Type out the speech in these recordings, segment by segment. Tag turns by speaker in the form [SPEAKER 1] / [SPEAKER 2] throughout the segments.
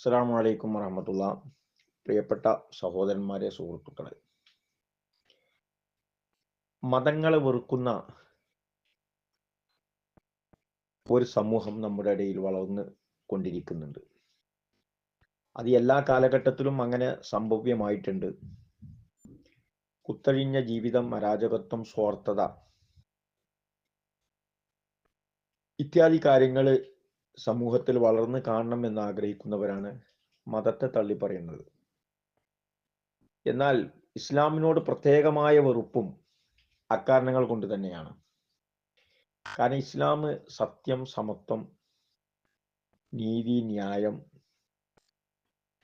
[SPEAKER 1] അസ്സാം വലൈക്കും വറഹമത്തുള്ള പ്രിയപ്പെട്ട സഹോദരന്മാരെ സുഹൃത്തുക്കളെ. മതങ്ങളെ വെറുക്കുന്ന ഒരു സമൂഹം നമ്മുടെ ഇടയിൽ വളർന്ന് കൊണ്ടിരിക്കുന്നുണ്ട്. അത് എല്ലാ കാലഘട്ടത്തിലും അങ്ങനെ സംഭവ്യമായിട്ടുണ്ട്. കുത്തഴിഞ്ഞ ജീവിതം അരാജകത്വം സ്വാർത്ഥത ഇത്യാദി കാര്യങ്ങൾ സമൂഹത്തിൽ വളർന്ന് കാണണം എന്ന് ആഗ്രഹിക്കുന്നവരാണ് മതത്തെ തള്ളി പറയുന്നത് എന്നാൽ ഇസ്ലാമിനോട് പ്രത്യേകമായ വെറുപ്പും അക്കാരണങ്ങൾ കൊണ്ട് തന്നെയാണ്. കാരണം ഇസ്ലാം സത്യം സമത്വം നീതി ന്യായം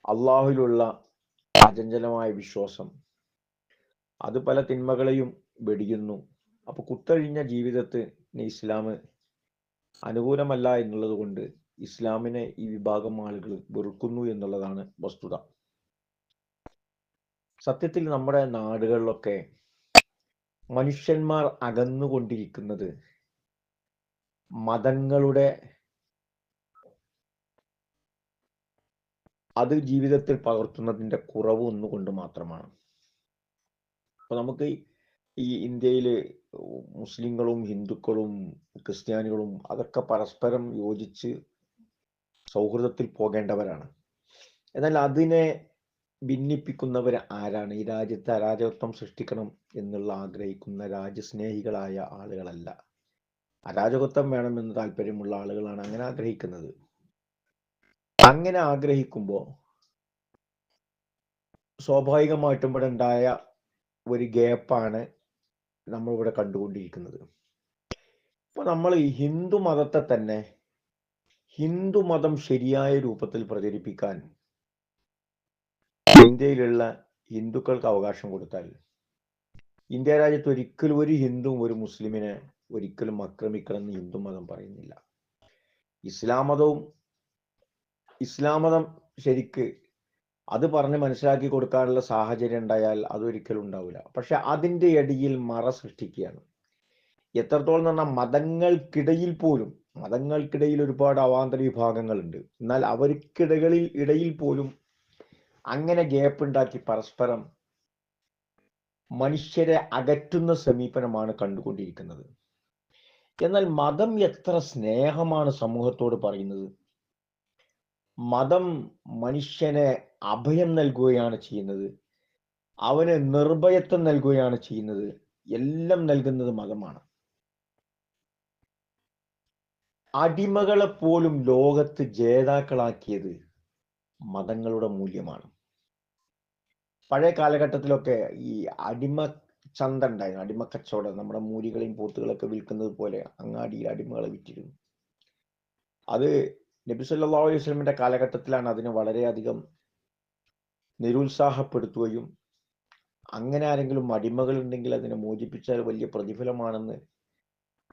[SPEAKER 1] അള്ളാഹുലുള്ള അചഞ്ചലമായ വിശ്വാസം അത് പല തിന്മകളെയും വെടിയുന്നു. അപ്പൊ കുത്തഴിഞ്ഞ ജീവിതത്തിന് ഇസ്ലാം അനുകൂലമല്ല എന്നുള്ളത് കൊണ്ട് ഇസ്ലാമിനെ ഈ വിഭാഗം ആളുകൾ വെറുക്കുന്നു എന്നുള്ളതാണ് വസ്തുത. സത്യത്തിൽ നമ്മുടെ നാടുകളിലൊക്കെ മനുഷ്യന്മാർ അകന്നുകൊണ്ടിരിക്കുന്നത് മതങ്ങളുടെ അത് ജീവിതത്തിൽ പകർത്തുന്നതിന്റെ കുറവ് ഒന്നുകൊണ്ട് മാത്രമാണ്. അപ്പൊ നമുക്ക് ഈ ഇന്ത്യയിൽ മുസ്ലിങ്ങളും ഹിന്ദുക്കളും ക്രിസ്ത്യാനികളും അതൊക്കെ പരസ്പരം യോജിച്ച് സൗഹൃദത്തിൽ പോകേണ്ടവരാണ്. എന്നാൽ അതിനെ ഭിന്നിപ്പിക്കുന്നവർ ആരാണ്? ഈ രാജ്യത്തെ അരാജകത്വം സൃഷ്ടിക്കണം എന്നുള്ള ആഗ്രഹിക്കുന്ന രാജ്യസ്നേഹികളായ ആളുകളല്ല. അരാജകത്വം വേണമെന്ന് താല്പര്യമുള്ള ആളുകളാണ് അങ്ങനെ ആഗ്രഹിക്കുന്നത്. അങ്ങനെ ആഗ്രഹിക്കുമ്പോൾ സ്വാഭാവികമായിട്ടും ഇവിടെ ഉണ്ടായ ഒരു ഗ്യാപ്പാണ് നമ്മളിവിടെ കണ്ടുകൊണ്ടിരിക്കുന്നത്. ഇപ്പൊ നമ്മൾ ഹിന്ദു മതത്തെ തന്നെ ഹിന്ദു മതം ശരിയായ രൂപത്തിൽ പ്രചരിപ്പിക്കാൻ ഇന്ത്യയിലുള്ള ഹിന്ദുക്കൾക്ക് അവകാശം കൊടുത്താൽ ഇന്ത്യ രാജ്യത്ത് ഒരിക്കലും ഒരു ഹിന്ദുവും ഒരു മുസ്ലിമിനെ ഒരിക്കലും ആക്രമിക്കണമെന്ന് ഹിന്ദു മതം പറയുന്നില്ല. ഇസ്ലാം മതവും ഇസ്ലാം മതം ശരിക്ക് അത് പറഞ്ഞ് മനസ്സിലാക്കി കൊടുക്കാനുള്ള സാഹചര്യം ഉണ്ടായാൽ അതൊരിക്കലും ഉണ്ടാവില്ല പക്ഷെ അതിന്റെ ഇടയിൽ മറ സൃഷ്ടിക്കുകയാണ്. എത്രത്തോളം എന്ന് പറഞ്ഞാൽ മതങ്ങൾക്കിടയിൽ പോലും മതങ്ങൾക്കിടയിൽ ഒരുപാട് അവാന്തര വിഭാഗങ്ങളുണ്ട്. എന്നാൽ അവർക്കിടകളിൽ ഇടയിൽ പോലും അങ്ങനെ ഗ്യാപ്പ് ഉണ്ടാക്കി പരസ്പരം മനുഷ്യരെ അകറ്റുന്ന സമീപനമാണ് കണ്ടുകൊണ്ടിരിക്കുന്നത്. എന്നാൽ മതം എത്ര സ്നേഹമാണ് സമൂഹത്തോട് പറയുന്നത്? മതം മനുഷ്യനെ അഭയം നൽകുകയാണ് ചെയ്യുന്നത്. അവന് നിർഭയത്വം നൽകുകയാണ് ചെയ്യുന്നത്. എല്ലാം നൽകുന്നത് മതമാണ്. അടിമകളെ പോലും ലോകത്ത് ജേതാക്കളാക്കിയത് മതങ്ങളുടെ മൂല്യമാണ്. പഴയ കാലഘട്ടത്തിലൊക്കെ ഈ അടിമ ചന്ത ഉണ്ടായിരുന്നു. അടിമ കച്ചവടം. നമ്മുടെ മൂലികളെയും പോത്തുകളൊക്കെ വിൽക്കുന്നത് പോലെ അങ്ങാടിയിൽ അടിമകളെ വിറ്റിരുന്നു. അത് നബി സല്ലാ അലൈഹി വസ്ലമിന്റെ കാലഘട്ടത്തിലാണ് അതിനെ വളരെയധികം നിരുത്സാഹപ്പെടുത്തുകയും അങ്ങനെ ആരെങ്കിലും അടിമകൾ ഉണ്ടെങ്കിൽ അതിനെ മോചിപ്പിച്ചാൽ വലിയ പ്രതിഫലമാണെന്ന്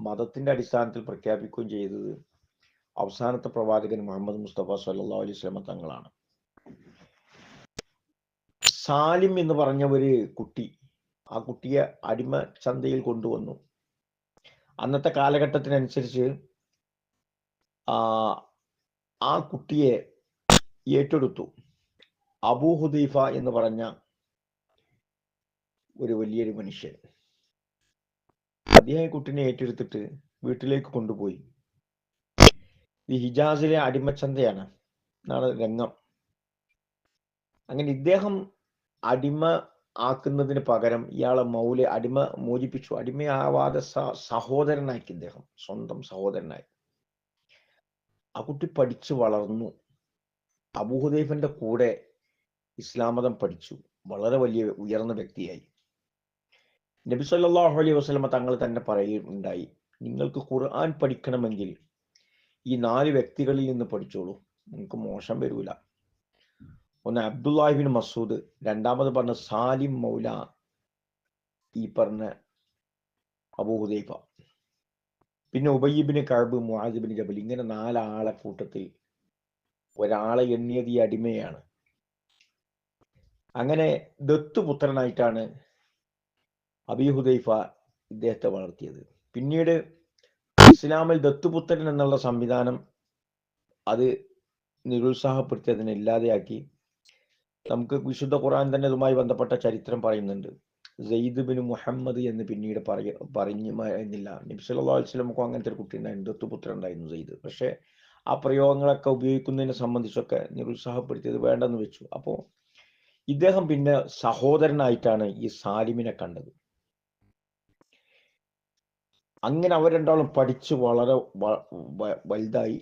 [SPEAKER 1] മതത്തിന്റെ അടിസ്ഥാനത്തിൽ പ്രഖ്യാപിക്കുകയും ചെയ്തത് അവസാനത്തെ പ്രവാചകൻ മുഹമ്മദ് മുസ്തഫ സല്ലാ അലൈഹി സ്വലമ തങ്ങളാണ്. സാലിം എന്ന് പറഞ്ഞ ഒരു കുട്ടി ആ കുട്ടിയെ അടിമ ചന്തയിൽ കൊണ്ടുവന്നു. അന്നത്തെ കാലഘട്ടത്തിനനുസരിച്ച് ആ കുട്ടിയെ ഏറ്റെടുത്തു. അബൂ ഹുദൈഫ എന്ന് പറഞ്ഞ ഒരു വലിയൊരു മനുഷ്യൻ. അദ്ദേഹം കുട്ടിനെ ഏറ്റെടുത്തിട്ട് വീട്ടിലേക്ക് കൊണ്ടുപോയി. ഈ ഹിജാസിലെ അടിമച്ചന്തയാണ്. എന്നാണ് രംഗം. അങ്ങനെ ഇദ്ദേഹം അടിമ ആക്കുന്നതിന് പകരം ഇയാളെ മൗല അടിമ മോചിപ്പിച്ചു. അടിമയാവാതെ സഹോദരനാക്കി ഇദ്ദേഹം. സ്വന്തം സഹോദരനായി. ആ കുട്ടി പഠിച്ചു വളർന്നു. അബൂഹുദൈഫന്റെ കൂടെ ഇസ്ലാം മതം പഠിച്ചു. വളരെ വലിയ ഉയർന്ന വ്യക്തിയായി. നബി സല്ലാഹു അലൈഹി വസ്ലമ തങ്ങൾ തന്നെ പറയുകയുണ്ടായി നിങ്ങൾക്ക് ഖുർആൻ പഠിക്കണമെങ്കിൽ ഈ നാല് വ്യക്തികളിൽ നിന്ന് പഠിച്ചോളൂ. നിങ്ങൾക്ക് മോശം വരൂല. ഒന്ന് അബ്ദുല്ലാഹിബിൻ മസൂദ് രണ്ടാമത് പറഞ്ഞ സാലിം മൗല ഈ പറഞ്ഞ അബൂഹുദൈഫ പിന്നെ ഉബയ്യബിന് കഴബ് മുഹാജിബിന് ജബൽ ഇങ്ങനെ നാലാളെ കൂട്ടത്തിൽ ഒരാളെ എണ്ണിയത് ഈ അടിമയാണ്. അങ്ങനെ ദത്തുപുത്രനായിട്ടാണ് അബി ഹുദൈഫ ഇദ്ദേഹത്തെ വളർത്തിയത്. പിന്നീട് ഇസ്ലാമിൽ ദത്തുപുത്രൻ എന്നുള്ള സംവിധാനം അത് നിരുത്സാഹപ്പെടുത്തി അതിനെ ഇല്ലാതെയാക്കി. നമുക്ക് വിശുദ്ധ ഖുർആൻ തന്നെ ഇതുമായി ബന്ധപ്പെട്ട ചരിത്രം പറയുന്നുണ്ട്. സെയ്ദ് ബിൻ മുഹമ്മദ് എന്ന് പിന്നീട് പറയ പറഞ്ഞു എന്നില്ല. നബ്സല്ലാ വസ്ലമക്കും അങ്ങനത്തെ ഒരു കുട്ടി ഉണ്ടായിരുന്നു ദത്തുപുത്രൻ ഉണ്ടായിരുന്നു സെയ്ദ് പക്ഷേ ആ പ്രയോഗങ്ങളൊക്കെ ഉപയോഗിക്കുന്നതിനെ സംബന്ധിച്ചൊക്കെ നിരുത്സാഹപ്പെടുത്തിയത് വേണ്ടെന്ന് വെച്ചു. അപ്പോൾ ഇദ്ദേഹം പിന്നെ സഹോദരനായിട്ടാണ് ഈ സാലിമിനെ കണ്ടത്. അങ്ങനെ അവർ രണ്ടാളും പഠിച്ച് വളരെ വലുതായി.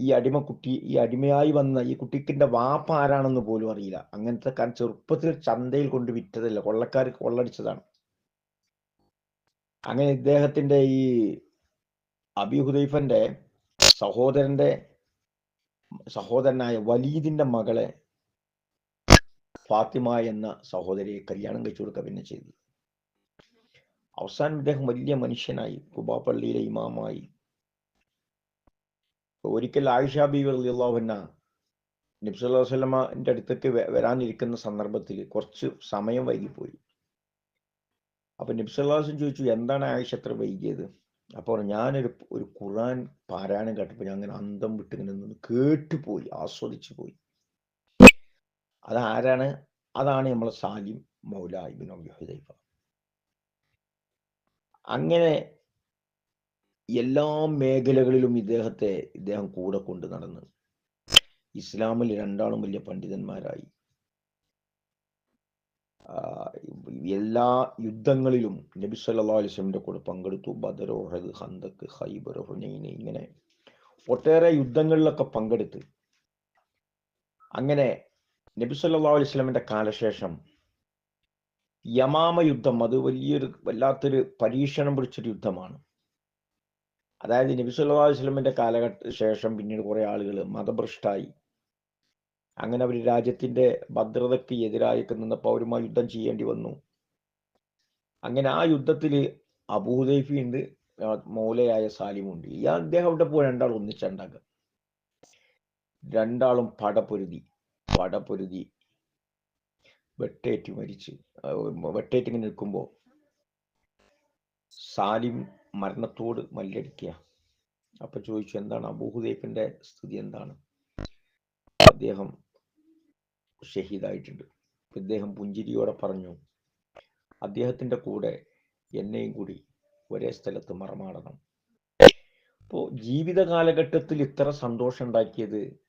[SPEAKER 1] ഈ അടിമക്കുട്ടി ഈ അടിമയായി വന്ന ഈ കുട്ടിക്കിന്റെ വാപ്പ ആരാണെന്ന് പോലും അറിയില്ല. അങ്ങനത്തെ കാരണം ചെറുപ്പത്തിൽ ചന്തയിൽ കൊണ്ട് വിറ്റതല്ല. കൊള്ളക്കാർ കൊള്ളടിച്ചതാണ്. അങ്ങനെ ഇദ്ദേഹത്തിന്റെ ഈ അബി ഹുദൈഫന്റെ സഹോദരന്റെ സഹോദരനായ വലീദിന്റെ മകളെ ഫാത്തിമ എന്ന സഹോദരിയെ കല്യാണം കഴിച്ചു കൊടുക്കുക പിന്നെ ചെയ്തു. അവസാനം ഇദ്ദേഹം വലിയ മനുഷ്യനായി കുബാപ്പള്ളിയിലെ ഇമാമായി. ഒരിക്കൽ ആയിഷ ബി അള്ളാഹുന്ന നബ്സല്ലാ വല്ലമന്റെ അടുത്തേക്ക് വരാനിരിക്കുന്ന സന്ദർഭത്തിൽ കുറച്ച് സമയം വൈകിപ്പോയി. അപ്പൊ നബ്സല്ലാസും ചോദിച്ചു എന്താണ് ആയിഷ അത്ര വൈകിയത്? അപ്പോൾ ഞാനൊരു ഒരു ഖുറാൻ പാരായണം കേട്ടപ്പോൾ ഞാൻ അങ്ങനെ അന്തം വിട്ട് ഇങ്ങനെ നിന്ന് കേട്ടുപോയി ആസ്വദിച്ചു പോയി അതാരാണ്? അതാണ് നമ്മളെ സാലിം മൗല ഇബിൻ ഹുദൈഫ. അങ്ങനെ എല്ലാ മേഖലകളിലും ഇദ്ദേഹത്തെ ഇദ്ദേഹം കൂടെ കൊണ്ട് നടന്ന് ഇസ്ലാമിൽ രണ്ടാളും വലിയ പണ്ഡിതന്മാരായി. എല്ലാ യുദ്ധങ്ങളിലും നബി സല്ലാ അലിസ്ലമിന്റെ കൂടെ പങ്കെടുത്തു. ബദരോഹദ് ഹന്തക്ക് ഹൈബർ ഇങ്ങനെ ഒട്ടേറെ യുദ്ധങ്ങളിലൊക്കെ പങ്കെടുത്ത്. അങ്ങനെ നബി സല്ലാ അലിസ്ലമിന്റെ കാലശേഷം യമാമ യുദ്ധം അത് വലിയൊരു വല്ലാത്തൊരു പരീക്ഷണം പിടിച്ചൊരു യുദ്ധമാണ്. അതായത് നബി സല്ലാ കാലഘട്ട ശേഷം പിന്നീട് കുറെ ആളുകൾ മതഭ്രഷ്ടായി. അങ്ങനെ അവർ രാജ്യത്തിന്റെ ഭദ്രതയ്ക്ക് എതിരായൊക്കെ നിന്നപ്പോൾ അവരുമായി യുദ്ധം ചെയ്യേണ്ടി വന്നു. അങ്ങനെ ആ യുദ്ധത്തിൽ അബൂദൈഫി ഉണ്ട് മൗലയായ സാലിമുണ്ട്. ഈ അദ്ദേഹം അവിടെ പോയി രണ്ടാളും ഒന്നിച്ചുണ്ടാക്കുക രണ്ടാളും പടപൊരുതി പടപൊരുതി വെട്ടേറ്റ് മരിച്ച്. വെട്ടേറ്റ് ഇങ്ങനെ നിൽക്കുമ്പോൾ സാലിം മരണത്തോട് മല്ലടിക്കുക. അപ്പൊ ചോദിച്ചു എന്താണ്? അബൂഹുദൈഫിന്റെ സ്ഥിതി എന്താണ്? അദ്ദേഹം ഷഹീദായിട്ടുണ്ട്. അദ്ദേഹം പുഞ്ചിരിയോടെ പറഞ്ഞു അദ്ദേഹത്തിന്റെ കൂടെ എന്നെയും കൂടി ഒരേ സ്ഥലത്ത് മറമാടണം. അപ്പോൾ ജീവിത കാലഘട്ടത്തിൽ ഇത്ര സന്തോഷം ഉണ്ടാക്കിയത്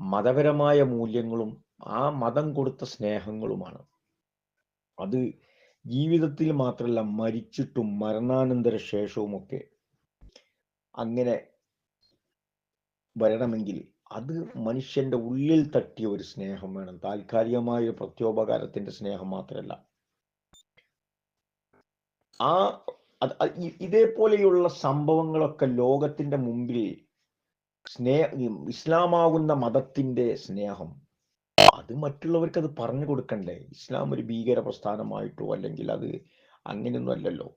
[SPEAKER 1] മതപരമായ മൂല്യങ്ങളും ആ മതം കൊടുത്ത സ്നേഹങ്ങളുമാണ്. അത് ജീവിതത്തിൽ മാത്രമല്ല മരിച്ചിട്ടും മരണാനന്തര ശേഷവുമൊക്കെ അങ്ങനെ വരണമെങ്കിൽ അത് മനുഷ്യന്റെ ഉള്ളിൽ തട്ടിയ ഒരു സ്നേഹം വേണം. താൽക്കാലികമായ പ്രത്യോപകാരത്തിന്റെ സ്നേഹം മാത്രമല്ല ആ ഇതേപോലെയുള്ള സംഭവങ്ങളൊക്കെ ലോകത്തിന്റെ മുമ്പിൽ സ്നേഹ ഇസ്ലാമാകുന്ന മതത്തിന്റെ സ്നേഹം അത് മറ്റുള്ളവർക്ക് അത് പറഞ്ഞു കൊടുക്കണ്ടേ? ഇസ്ലാം ഒരു ഭീകര പ്രസ്ഥാനമായിട്ടോ അല്ലെങ്കിൽ അത് അങ്ങനെയൊന്നും അല്ലല്ലോ.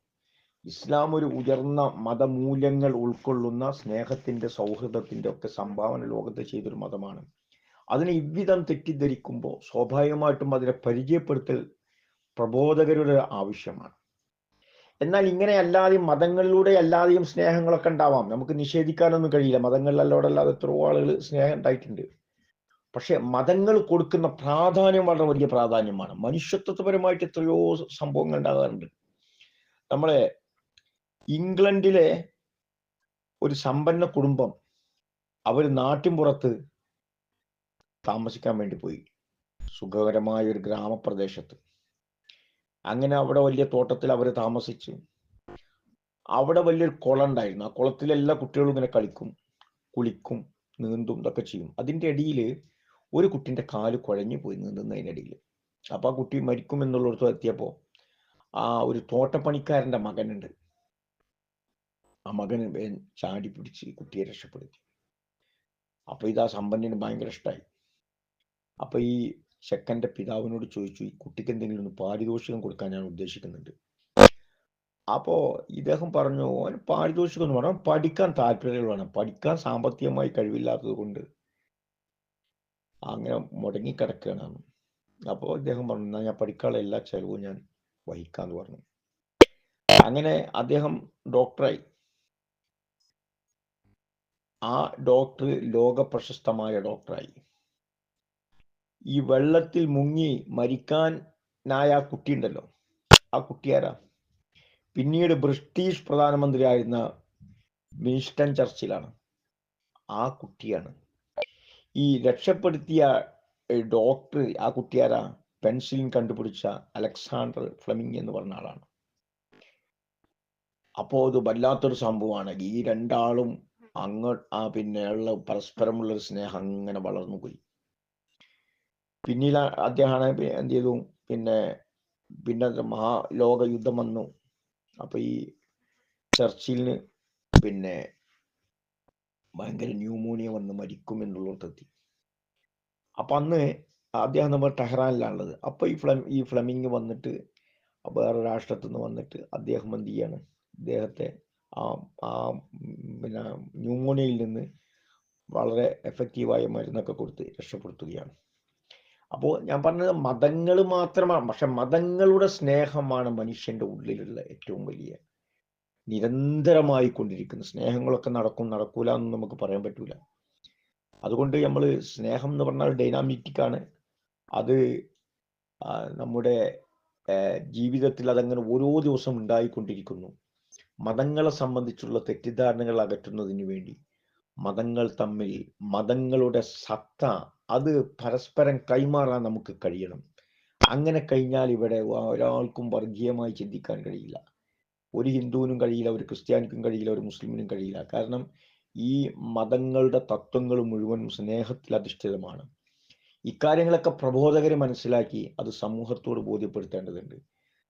[SPEAKER 1] ഇസ്ലാം ഒരു ഉയർന്ന മതമൂല്യങ്ങൾ ഉൾക്കൊള്ളുന്ന സ്നേഹത്തിന്റെ സൗഹൃദത്തിന്റെ ഒക്കെ സംഭാവന ലോകത്ത് ചെയ്തൊരു മതമാണ്. അതിനെ ഇவ்விധം തെറ്റിദ്ധരിക്കുമ്പോൾ സ്വാഭാവികമായിട്ടും അതിനെ പരിചയപ്പെടുത്തൽ പ്രബോധകരുടെ ആവശ്യമാണ്. എന്നാൽ ഇങ്ങനെ അല്ലാതെയും മതങ്ങളിലൂടെ അല്ലാതെയും സ്നേഹങ്ങളൊക്കെ ഉണ്ടാവാം. നമുക്ക് നിഷേധിക്കാനൊന്നും കഴിയില്ല. മതങ്ങളിലല്ലോടല്ലാതെ എത്രയോ ആളുകൾ സ്നേഹം ഉണ്ടായിട്ടുണ്ട്. പക്ഷെ മതങ്ങൾ കൊടുക്കുന്ന പ്രാധാന്യം വളരെ വലിയ പ്രാധാന്യമാണ്. മനുഷ്യത്വപരമായിട്ട് എത്രയോ സംഭവങ്ങൾ ഉണ്ടാകാറുണ്ട്. നമ്മളെ ഇംഗ്ലണ്ടിലെ ഒരു സമ്പന്ന കുടുംബം അവർ നാട്ടിൻപുറത്ത് താമസിക്കാൻ വേണ്ടി പോയി. സുഖകരമായ ഒരു ഗ്രാമപ്രദേശത്ത്. അങ്ങനെ അവിടെ വലിയ തോട്ടത്തിൽ അവർ താമസിച്ചു അവിടെ വലിയൊരു കുളം ഉണ്ടായിരുന്നു. ആ കുളത്തിൽ എല്ലാ കുട്ടികളും ഇങ്ങനെ കളിക്കും കുളിക്കും നീന്തും ഇതൊക്കെ ചെയ്യും. അതിന്റെ ഇടയിൽ ഒരു കുട്ടിന്റെ കാൽ കുഴഞ്ഞു പോയി നിന്നതിനിടയിൽ. അപ്പോൾ ആ കുട്ടി മരിക്കും എന്നുള്ളിടത്ത് എത്തിയപ്പോൾ ആ ഒരു തോട്ടപ്പണിക്കാരന്റെ മകനുണ്ട്. ആ മകൻ ചാടി പിടിച്ച് കുട്ടിയെ രക്ഷപ്പെടുത്തി. അപ്പോൾ ഇത് ആ സമ്പന്നന് ഭയങ്കര ഇഷ്ടമായി അപ്പോൾ ഈ ചെക്കന്റെ പിതാവിനോട് ചോദിച്ചു ഈ കുട്ടിക്ക് എന്തെങ്കിലും ഒന്ന് പാരിതോഷികം കൊടുക്കാൻ ഞാൻ ഉദ്ദേശിക്കുന്നുണ്ട്. അപ്പോൾ ഇദ്ദേഹം പറഞ്ഞു അവന് പാരിതോഷികം എന്ന് പറഞ്ഞാൽ പഠിക്കാൻ താല്പര്യമുള്ളതാണ് പഠിക്കാൻ സാമ്പത്തികമായി കഴിവില്ലാത്തത് കൊണ്ട് അങ്ങനെ മുടങ്ങിക്കിടക്കുകയാണ്. അപ്പോൾ അദ്ദേഹം പറഞ്ഞു എന്നാൽ ഞാൻ പഠിക്കാനുള്ള എല്ലാ ചെലവും ഞാൻ വഹിക്കാന്ന് പറഞ്ഞു. അങ്ങനെ അദ്ദേഹം ഡോക്ടറായി. ആ ഡോക്ടർ ലോക പ്രശസ്തമായ ഡോക്ടറായി. ഈ വെള്ളത്തിൽ മുങ്ങി മരിക്കാനായ ആ കുട്ടി ഉണ്ടല്ലോ. ആ കുട്ടിയാരാ പിന്നീട് ബ്രിട്ടീഷ് പ്രധാനമന്ത്രിയായിരുന്ന വിൻസ്റ്റൺ ചർച്ചിലാണ്. ആ കുട്ടിയാണ്. ഈ രക്ഷപ്പെടുത്തിയ ഡോക്ടർ ആ കുട്ടിയാര? പെൻസിലിൻ കണ്ടുപിടിച്ച അലക്സാണ്ടർ ഫ്ലെമിംഗ് എന്ന് പറഞ്ഞ ആളാണ്. അപ്പോൾ അത് വല്ലാത്തൊരു സംഭവമാണ്. ഈ രണ്ടാളും അങ്ങ ആ പിന്നെ ഉള്ള പരസ്പരമുള്ള ഒരു സ്നേഹം അങ്ങനെ വളർന്നു പോയി. പിന്നീട് അദ്ദേഹമാണ് എന്ത് ചെയ്തു? പിന്നെ പിന്നെ മഹാ ലോക യുദ്ധം വന്നു. അപ്പൊ ഈ ചർച്ചിലിന് പിന്നെ ഭയങ്കര ന്യൂമോണിയ വന്ന് മരിക്കും എന്നുള്ളിടത്തെത്തി അപ്പൊ അന്ന് അദ്ദേഹം നമ്മൾ ടെഹ്റാനിലാണുള്ളത്. അപ്പൊ ഈ ഫ്ലം ഈ ഫ്ലമിങ് വന്നിട്ട് വേറെ രാഷ്ട്രത്തിൽ നിന്ന് വന്നിട്ട് അദ്ദേഹം എന്ത് ചെയ്യാണ്? അദ്ദേഹത്തെ ആ ആ പിന്നെ ന്യൂമോണിയയിൽ നിന്ന് വളരെ എഫക്റ്റീവായ മരുന്നൊക്കെ കൊടുത്ത് രക്ഷപ്പെടുത്തുകയാണ്. അപ്പോൾ ഞാൻ പറഞ്ഞത് മതങ്ങൾ മാത്രമാണ്. പക്ഷെ മതങ്ങളുടെ സ്നേഹമാണ് മനുഷ്യന്റെ ഉള്ളിലുള്ള ഏറ്റവും വലിയ നിരന്തരമായി കൊണ്ടിരിക്കുന്ന സ്നേഹങ്ങളൊക്കെ നടക്കും നടക്കൂല എന്ന് നമുക്ക് പറയാൻ പറ്റൂല. അതുകൊണ്ട് നമ്മൾ സ്നേഹം എന്ന് പറഞ്ഞാൽ ഡൈനാമിറ്റിക് ആണ്. അത് നമ്മുടെ ജീവിതത്തിൽ അതങ്ങനെ ഓരോ ദിവസം ഉണ്ടായിക്കൊണ്ടിരിക്കുന്നു. മതങ്ങളെ സംബന്ധിച്ചുള്ള തെറ്റിദ്ധാരണകൾ അകറ്റുന്നതിന് വേണ്ടി മതങ്ങൾ തമ്മിൽ മതങ്ങളുടെ സത്ത അത് പരസ്പരം കൈമാറാൻ നമുക്ക് കഴിയണം. അങ്ങനെ കഴിഞ്ഞാൽ ഇവിടെ ഒരാൾക്കും വർഗീയമായി ചിന്തിക്കാൻ കഴിയില്ല. ഒരു ഹിന്ദുവിനും കഴിയില്ല ഒരു ക്രിസ്ത്യാനിക്കും കഴിയില്ല ഒരു മുസ്ലിമിനും കഴിയില്ല. കാരണം ഈ മതങ്ങളുടെ തത്വങ്ങൾ മുഴുവൻ സ്നേഹത്തിൽ അധിഷ്ഠിതമാണ്. ഇക്കാര്യങ്ങളൊക്കെ പ്രബോധകരെ മനസ്സിലാക്കി അത് സമൂഹത്തോട് ബോധ്യപ്പെടുത്തേണ്ടതുണ്ട്.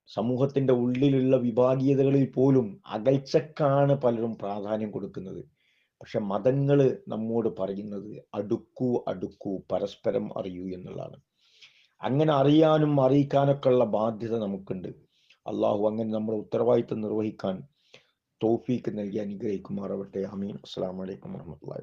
[SPEAKER 1] സമൂഹത്തിന്റെ ഉള്ളിലുള്ള വിഭാഗീയതകളിൽ പോലും അകൽച്ചക്കാണ് പലരും പ്രാധാന്യം കൊടുക്കുന്നത്. പക്ഷെ മതങ്ങൾ നമ്മോട് പറയുന്നത് അടുക്കൂ അടുക്കൂ പരസ്പരം അറിയൂ എന്നുള്ളതാണ്. അങ്ങനെ അറിയാനും അറിയിക്കാനൊക്കെ ഉള്ള ബാധ്യത നമുക്കുണ്ട്. അള്ളാഹു അങ്ങനെ നമ്മുടെ ഉത്തരവാദിത്തം നിർവഹിക്കാൻ തോഫീക്ക് നൽകി അനുഗ്രഹിക്കുമാറാവട്ടെ. അമീൻ. അസ്സാം വലൈക്കും വാ